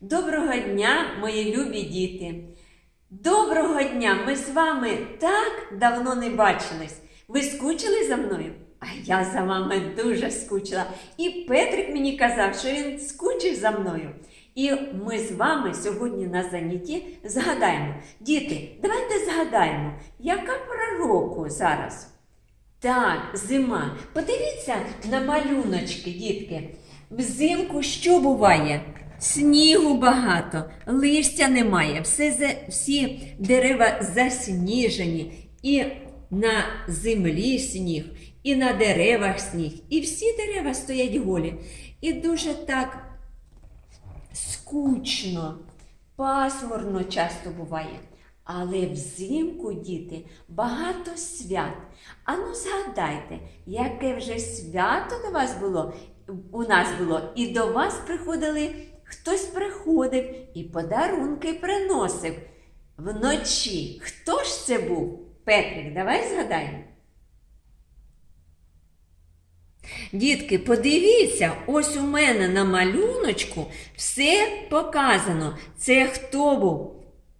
Доброго дня, мої любі діти! Доброго дня! Ми з вами так давно не бачились. Ви скучили за мною? А я за вами дуже скучила. І Петрик мені казав, що він скучив за мною. І ми з вами сьогодні на занятті згадаємо. Діти, давайте згадаємо, яка пора року зараз? Так, зима. Подивіться на малюночки, дітки. Взимку що буває? Снігу багато, листя немає, все всі дерева засніжені, і на землі сніг, і на деревах сніг, і всі дерева стоять голі. І дуже так скучно, пасмурно часто буває. Але взимку, діти, багато свят. Ану, згадайте, яке вже свято до вас було, у нас було, і до вас приходили, хтось приходив і подарунки приносив вночі. Хто ж це був? Петрик, давай згадаємо. Дітки, подивіться, ось у мене на малюночку все показано. Це хто був?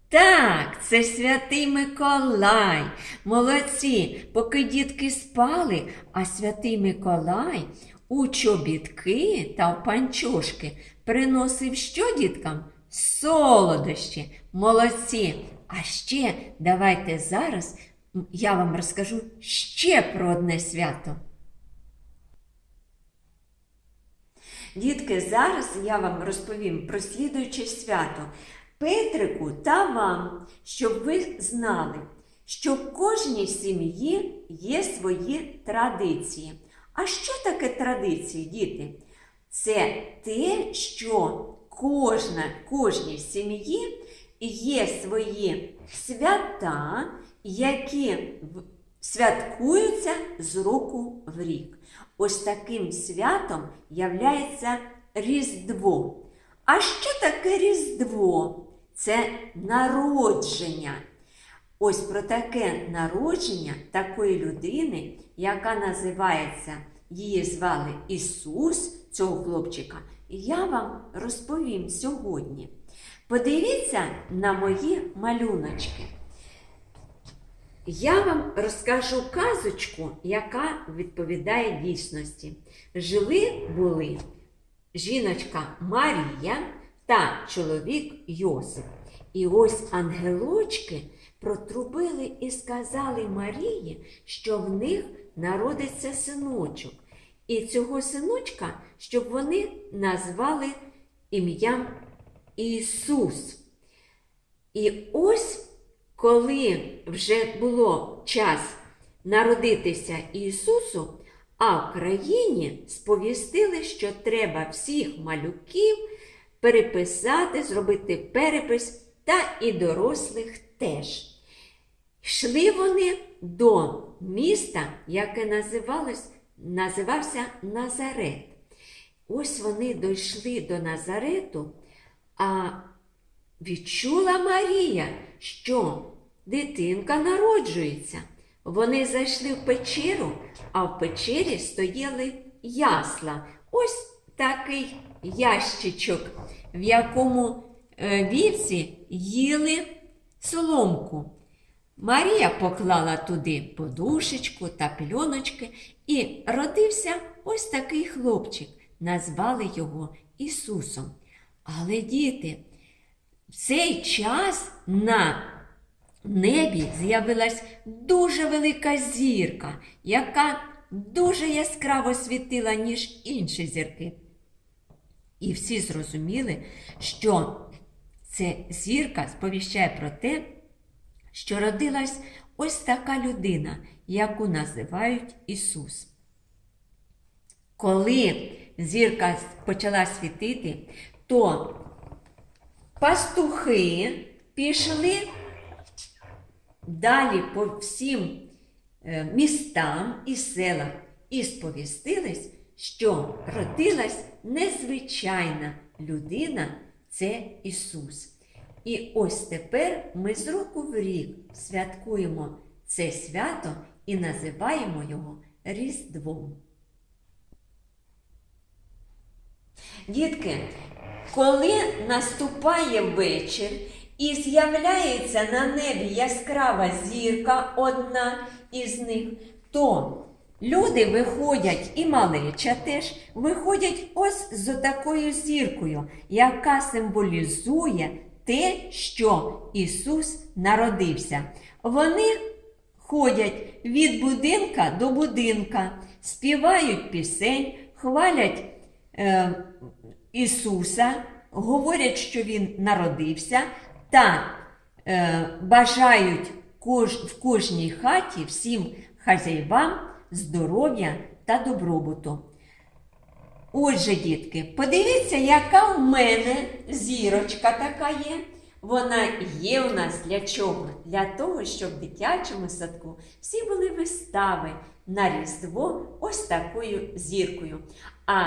Так, це святий Миколай. Молодці, поки дітки спали, а святий Миколай у чобітки та в панчошки приносив що діткам? Солодощі. Молодці. А ще давайте зараз я вам розкажу ще про одне свято. Дітки, зараз я вам розповім про слідуюче свято. Петрику та вам, щоб ви знали, що в кожній сім'ї є свої традиції. А що таке традиції, діти? Це те, що кожна, кожній сім'ї є свої свята, які святкуються з року в рік. Ось таким святом являється Різдво. А що таке Різдво? Це народження. Ось про таке народження такої людини, яка називається, її звали Ісус, цього хлопчика, і я вам розповім сьогодні. Подивіться на мої малюночки. Я вам розкажу казочку, яка відповідає дійсності. Жили були жіночка Марія та чоловік Йосип. І ось ангелочки протрубили і сказали Марії, що в них народиться синочок. І цього синочка, щоб вони назвали ім'ям Ісус. І ось коли вже було час народитися Ісусу, а в країні сповістили, що треба всіх малюків переписати, зробити перепис та і дорослих теж. Йшли вони до міста, яке називалось, називався Назарет. Ось вони дійшли до Назарету, а відчула Марія, що дитинка народжується. Вони зайшли в печеру, а в печері стояли ясла. Ось такий ящичок, в якому вівці їли соломку. Марія поклала туди подушечку та пільоночки, і родився ось такий хлопчик. Назвали його Ісусом. Але діти, в цей час на небі з'явилась дуже велика зірка, яка дуже яскраво світила, ніж інші зірки. І всі зрозуміли, що ця зірка сповіщає про те, що родилась ось така людина, яку називають Ісус. Коли зірка почала світити, то пастухи пішли далі по всім е, містам і селам і сповістились, що родилась незвичайна людина це Ісус. І ось тепер ми з року в рік святкуємо це свято і називаємо його Різдвом. Дітки, коли наступає вечір і з'являється на небі яскрава зірка, одна із них, то люди виходять, і малеча теж виходять ось з такою зіркою, яка символізує те, що Ісус народився. Вони ходять від будинка до будинка, співають пісень, хвалять е, Ісуса, говорять, що Він народився, та е, бажають в кожній хаті всім хазяйвам здоров'я та добробуту. Отже, дітки, подивіться, яка у мене зірочка така є. Вона є у нас для чого? Для того, щоб в дитячому садку всі були вистави на Різдво ось такою зіркою. А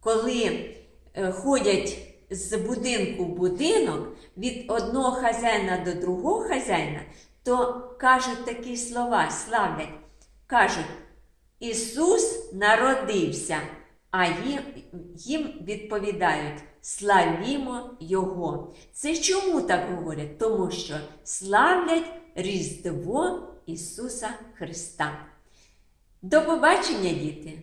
коли е, ходять з будинку в будинок від одного хазяїна до другого хазяїна, то кажуть такі слова, славлять, кажуть, Ісус народився, а їм, їм відповідають славімо Його. Це чому так говорять? Тому що славлять Різдво Ісуса Христа. До побачення, діти!